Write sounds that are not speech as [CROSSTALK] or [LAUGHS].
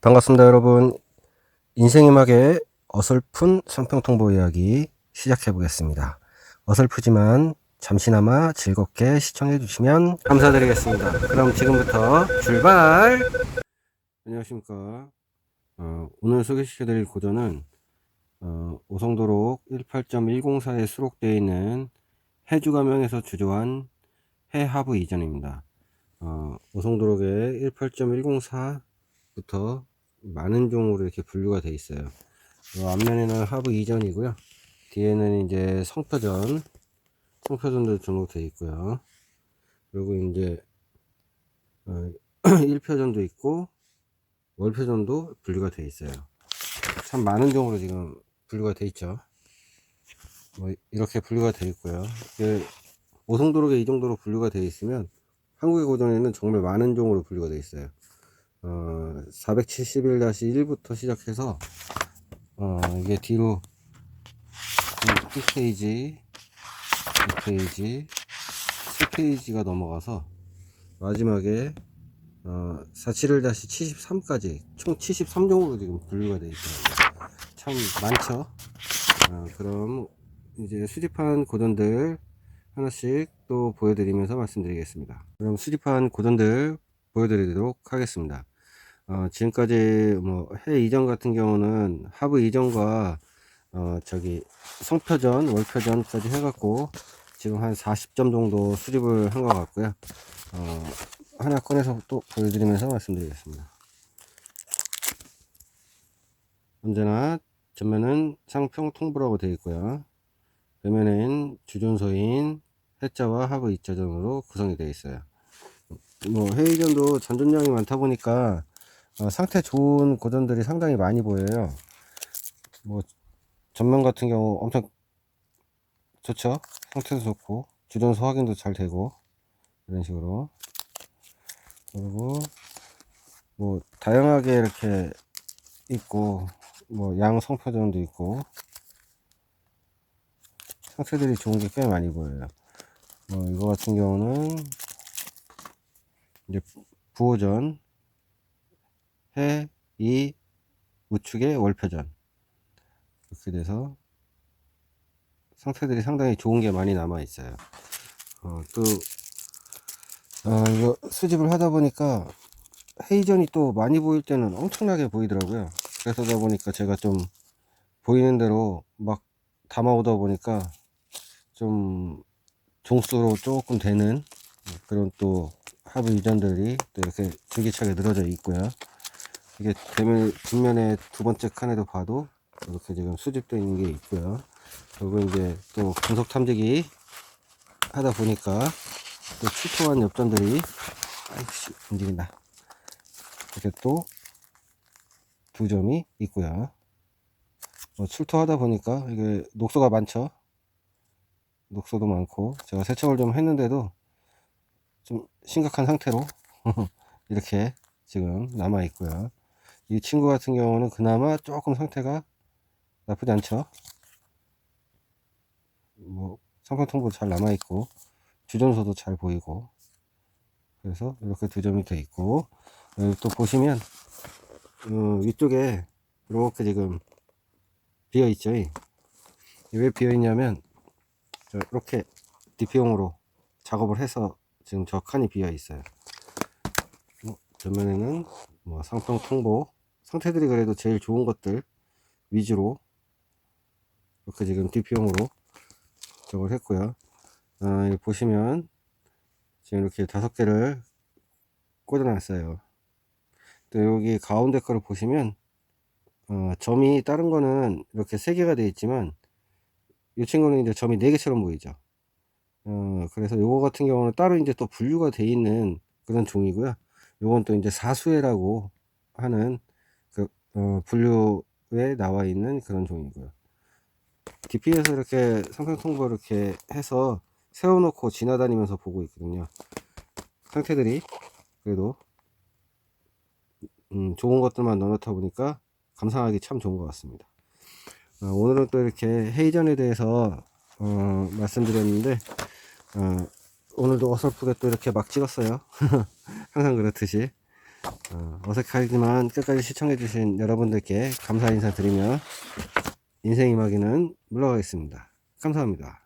반갑습니다, 여러분. 인생이막의 어설픈 성평통보 이야기 시작해 보겠습니다. 어설프지만 잠시나마 즐겁게 시청해 주시면 감사드리겠습니다. 그럼 지금부터 출발! 안녕하십니까. 어, 오늘 소개시켜 드릴 고전은 어, 오송도록 18.104에 수록되어 있는 해주가명에서 주조한 해하부 이전입니다. 어, 오송도록의 18.104부터 많은 종으로 이렇게 분류가 되어 있어요. 어, 앞면에는 하부 이전이고요. 뒤에는 이제 성표전, 성표전도 등록되어 있고요. 그리고 이제 어, [CLEARS THROAT] 1표전도 있고 월표전도 분류가 되어 있어요. 참 많은 종으로 지금 분류가 되어 있죠. 뭐 이렇게 분류가 되어 있고요. 이게 오송도록에 이 정도로 분류가 되어 있으면 한국의 고전에는 정말 많은 종으로 분류가 되어 있어요. 어, 471-1부터 시작해서 어, 이게 뒤로 1페이지, 2페이지, 7페이지가 넘어가서 마지막에 어, 471-73까지 총 73종으로 지금 분류가 되어 있더라고요. 참 많죠? 어, 그럼 이제 수집한 고전들 하나씩 또 보여드리면서 말씀드리겠습니다. 그럼 수집한 고전들 보여드리도록 하겠습니다. 어, 지금까지 뭐 해 이전 같은 경우는 하부 이전과 어, 저기 성표전, 월표전까지 해갖고 지금 한 40점 정도 수집을 한 것 같고요. 어, 하나 꺼내서 또 보여드리면서 말씀드리겠습니다. 언제나 전면은 상평 통보라고 되어 있고요. 배면엔 주존소인 해자와 하부 이자전으로 구성이 되어 있어요. 뭐 회의전도 잔존량이 많다 보니까 어, 상태 좋은 고전들이 상당히 많이 보여요. 뭐 전면 같은 경우 엄청 좋죠. 상태도 좋고 주전소 확인도 잘 되고 이런 식으로 그리고 뭐 다양하게 이렇게 있고 뭐 양 성표전도 있고 상태들이 좋은 게 꽤 많이 보여요. 뭐 이거 같은 경우는 이제 부호전 해, 이, 우측의 월표전 이렇게 돼서 상태들이 상당히 좋은 게 많이 남아 있어요. 어, 또 어, 이거 수집을 하다 보니까 헤이전이 또 많이 보일 때는 엄청나게 보이더라고요. 그래서다 보니까 제가 좀 보이는 대로 막 담아오다 보니까 좀 종수로 조금 되는 그런 또 하부 이전들이 또 이렇게 줄기차게 늘어져 있고요. 이게 대면 뒷면에 두 번째 칸에도 봐도 이렇게 지금 수집되어 있는 게 있고요. 그리고 이제 또 분석 탐지기 하다 보니까 또 출토한 엽전들이 아이씨 움직인다. 이렇게 또 두 점이 있고요. 뭐 출토하다 보니까 이게 녹소가 많죠. 녹소도 많고 제가 세척을 좀 했는데도 좀 심각한 상태로 [LAUGHS] 이렇게 지금 남아 있고요. 이 친구 같은 경우는 그나마 조금 상태가 나쁘지 않죠. 뭐 상판통보 잘 남아 있고 주전소도 잘 보이고 그래서 이렇게 두 점이 돼 있고 여기 또 보시면 어, 위쪽에 이렇게 지금 비어 있죠. 왜 비어 있냐면 이렇게 DP용으로 작업을 해서 지금 저 칸이 비어 있어요. 어, 전면에는 뭐 상평 통보 상태들이 그래도 제일 좋은 것들 위주로 이렇게 지금 DP용으로 작업을 했고요. 아, 보시면 지금 이렇게 다섯 개를 꽂아놨어요. 또 여기 가운데 거를 보시면 어, 점이 다른 거는 이렇게 세 개가 되어 있지만 이 친구는 이제 점이 네 개처럼 보이죠. 어, 그래서 요거 같은 경우는 따로 이제 또 분류가 되어 있는 그런 종이고요. 요건 또 이제 사수회라고 하는 그 어, 분류에 나와 있는 그런 종이고요. DP에서 이렇게 상평통보 이렇게 해서 세워놓고 지나다니면서 보고 있거든요. 상태들이 그래도 음, 좋은 것들만 넣어놓다 보니까 감상하기 참 좋은 것 같습니다. 어, 오늘은 또 이렇게 헤이전에 대해서 어, 말씀드렸는데 어, 오늘도 어설프게 또 이렇게 막 찍었어요. [LAUGHS] 항상 그렇듯이 어, 어색하지만 끝까지 시청해주신 여러분들께 감사 인사 드리며 인생 이마기는 물러가겠습니다. 감사합니다.